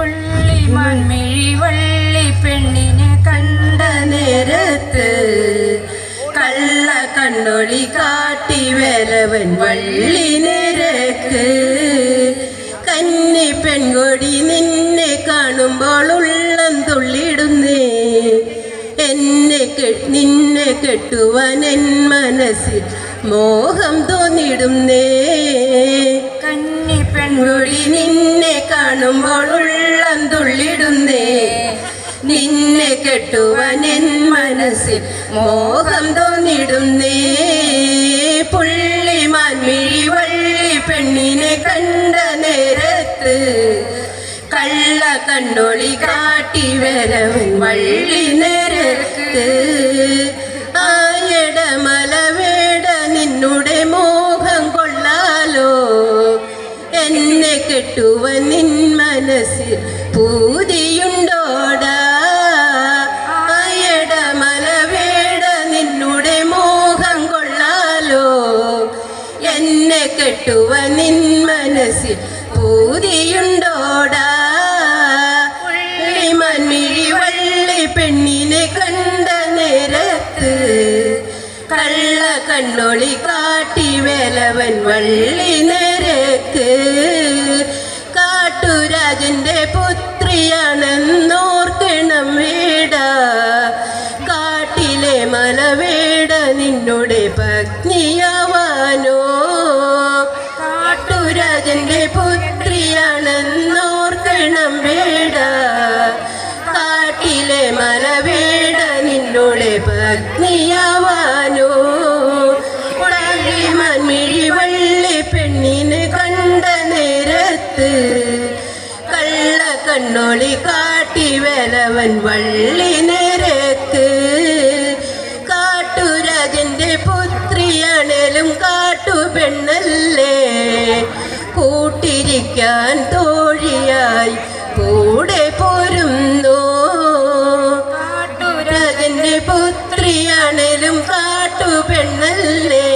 പുള്ളിമാൻ മിഴിവള്ളി പെണ്ണിനെ കണ്ട നേരത്ത് കള്ള കണ്ണൊളി കാട്ടി വരവൻ വള്ളി നിരക്ക്. കന്നി പെൺകൊടി നിന്നെ കാണുമ്പോൾ ഉള്ളം തുള്ളിടുന്നേ. എന്നെ നിന്നെ കെട്ടുവാൻ എൻ മനസ്സിൽ മോഹം തോന്നിടുന്നേ. കന്നി പെൺകൊടി നിന്നെ കാണുമ്പോൾ ഉള്ളം തുള്ളിടുന്നേ നിന്നെ കെട്ടുവാൻ എൻ മനസ്സിൽ മോഹം തോന്നിടുന്നേ. പുള്ളിമാൻ മിഴിവള്ളി പെണ്ണിനെ കണ്ട നേരത്ത് കള്ള കണ്ണൊളി കാട്ടി വരവൻ വള്ളി നിരക്ക് ആയടമല വേട നിന്നുടെ മോഹം കൊള്ളാലോ. എന്നെ കെട്ടുവ നിൻ മനസ്സിൽ പൂതിയുണ്ടോടാ? ആയടമല വേട നിന്നുടെ മോഹം കൊള്ളാലോ. എന്നെ കെട്ടുവൻ നിൻ മനസ്സിൽ പൂതിയുണ്ടോടാ? മൺമിഴി വള്ളി പെണ്ണിനെ കണ്ട നേരത്ത് കള്ള കണ്ണൊളി കാട്ടി വേലവൻ വള്ളി നിരക്ക് പുത്രിയാണെന്നോർക്കണം വേട. കാട്ടിലെ മലവേട നിന്നുടെ പത്നിയാവാനോ കാട്ടുരാജന്റെ പുത്രിയാണെന്നോർക്കണം വേട. കാട്ടിലെ മലവേട നിന്നുടെ പത്നിയാവാനോ മൺമിഴി വള്ളി പെണ്ണിനെ കണ്ട നേരത്ത് കണ്ണൊളി കാട്ടി വലവൻ വള്ളി നിരക്ക്. കാട്ടുരാജന്റെ പുത്രിയാണേലും കാട്ടു പെണ്ണല്ലേ. കൂട്ടിരിക്കാൻ തോഴിയായി കൂടെ പോരുന്നു. കാട്ടുരാജന്റെ പുത്രിയാണേലും കാട്ടു പെണ്ണല്ലേ.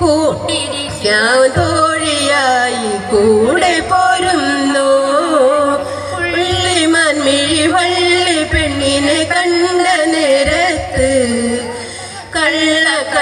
കൂട്ടിരിക്കാൻ തോഴിയായി കൂടെ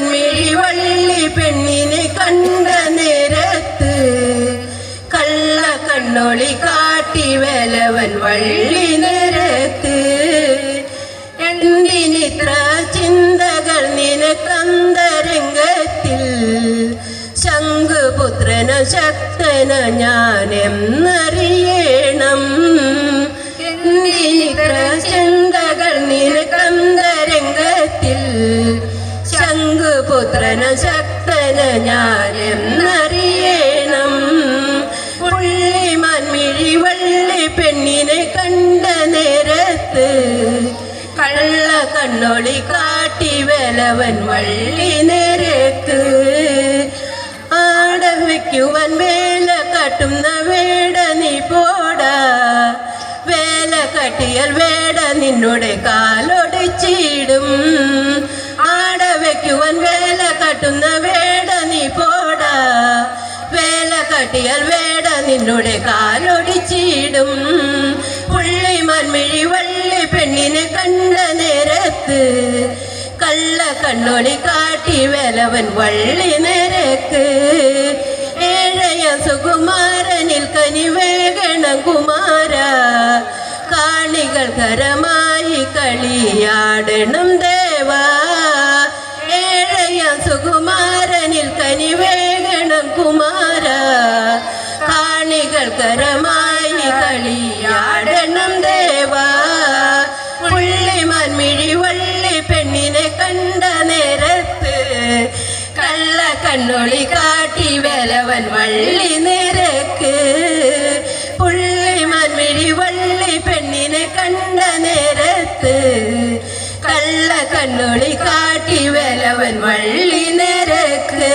മൺമിഴി വള്ളി പെണ്ണിനെ കണ്ട നേരത്ത് കള്ള കണ്ണൊളി കാട്ടി വലവൻ വള്ളി നേരത്ത്. എന്തിനിത്ര ചിന്തകൾ നിനക്കന്തരംഗത്തിൽ ശംഖുപുത്രന ശക്തന ഞാൻ ശംഖുപുത്രന ശക്തന ഞാൻ പുള്ളിമാൻ മിഴിവള്ളി പെണ്ണിനെ കണ്ട നേരത്ത് കള്ള കണ്ണൊളി കാട്ടി വലവൻ വള്ളി നേരത്ത് ആടവയ്ക്കുവൻ വേല കട്ടുന്ന വേട നീ പോടാ. വേല കട്ടിയൽ വേട നിന്നോട് കാലൊടിച്ചിടും. ആടവയ്ക്കുവൻ വേല കട്ടുന്ന വേട നീ പോട. വേല കട്ടിയാൽ വേട നിന്നുടെ കാലൊടിച്ചിടും. പുള്ളി മൺമിഴി വള്ളി പെണ്ണിനെ കണ്ട നേരത്ത് കള്ള കണ്ണൊളി കാട്ടി വേലവൻ വള്ളി നേരക്ക് ഏഴയ സുകുമാരനിൽ കനിവേഗണം കുമാര. കാണികൾ കരമായി കളിയാടണം ദേവാ. സുകുമാരനിൽ കനിവേഗണം കുമാര. കാണികൾ കരമായി കളിയാടണം ദേവ. പുള്ളിമാൻ മിഴിവള്ളി പെണ്ണിനെ കണ്ട നേരത്ത് കള്ള കണ്ണൊളി കാട്ടി വലവൻ വള്ളി നിരക്ക്. കണ്ണൊളി കാട്ടി വലവൻ വള്ളി നിരക്ക്.